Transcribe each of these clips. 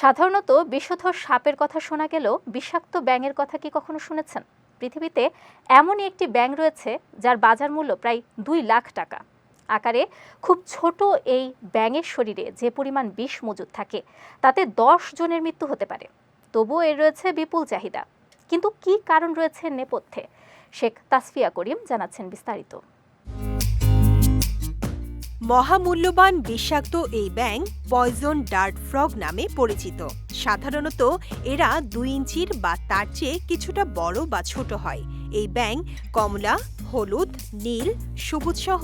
সাধারণত বিষধর সাপের কথা শোনা গেলেও বিষাক্ত ব্যাঙের কথা কি কখনো শুনেছেন? পৃথিবীতে এমনই একটি ব্যাঙ রয়েছে যার বাজার মূল্য প্রায় দুই লাখ টাকা। আকারে খুব ছোট এই ব্যাঙের শরীরে যে পরিমাণ বিষ মজুদ থাকে, তাতে দশ জনের মৃত্যু হতে পারে। তবুও এর রয়েছে বিপুল চাহিদা। কিন্তু কি কারণ রয়েছে নেপথ্যে? শেখ তাসফিয়া করিম জানাচ্ছেন বিস্তারিত। মহামূল্যবান বিষাক্ত এই ব্যাঙ পয়জন ডার্ট ফ্রগ নামে পরিচিত। সাধারণত এরা দুই ইঞ্চির বা তার চেয়ে কিছুটা বড় বা ছোট হয়। এই ব্যাঙ কমলা, হলুদ, নীল সবুজ সহ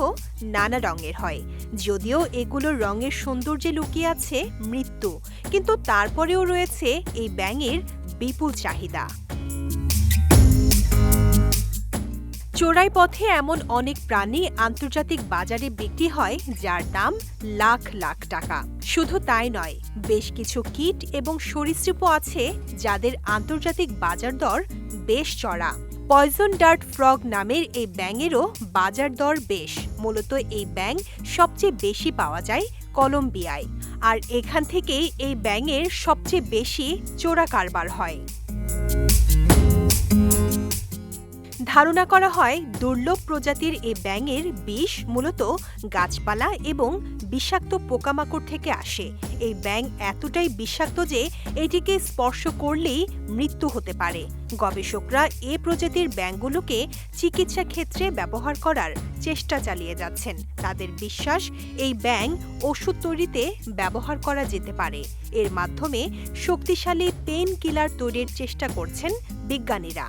নানা রঙের হয়। যদিও এগুলোর রঙের সৌন্দর্যে লুকিয়ে আছে মৃত্যু, কিন্তু তারপরেও রয়েছে এই ব্যাঙের বিপুল চাহিদা। চোরাই পথে এমন অনেক প্রাণী আন্তর্জাতিক বাজারে বিক্রি হয়, যার দাম লাখ লাখ টাকা। শুধু তাই নয়, বেশ কিছু কীট এবং সরীসৃপও আছে যাদের আন্তর্জাতিক বাজার দর বেশ চড়া। পয়জন ডার্ট ফ্রগ নামের এই ব্যাঙেরও বাজার দর বেশ। মূলত এই ব্যাঙ সবচেয়ে বেশি পাওয়া যায় কলম্বিয়ায়। আর এখান থেকেই এই ব্যাঙের সবচেয়ে বেশি চোরা কারবার হয়। ধারণা করা হয়, দুর্লভ প্রজাতির এই ব্যাঙের বিষ মূলত গাছপালা এবং বিষাক্ত পোকামাকড় থেকে আসে। এই ব্যাঙ এতটাই বিষাক্ত যে এটিকে স্পর্শ করলেই মৃত্যু হতে পারে। গবেষকরা এ প্রজাতির ব্যাঙগুলোকে চিকিৎসা ক্ষেত্রে ব্যবহার করার চেষ্টা চালিয়ে যাচ্ছেন। তাদের বিশ্বাস, এই ব্যাঙ ওষুধ তৈরিতে ব্যবহার করা যেতে পারে। এর মাধ্যমে শক্তিশালী পেন কিলার তৈরির চেষ্টা করছেন বিজ্ঞানীরা।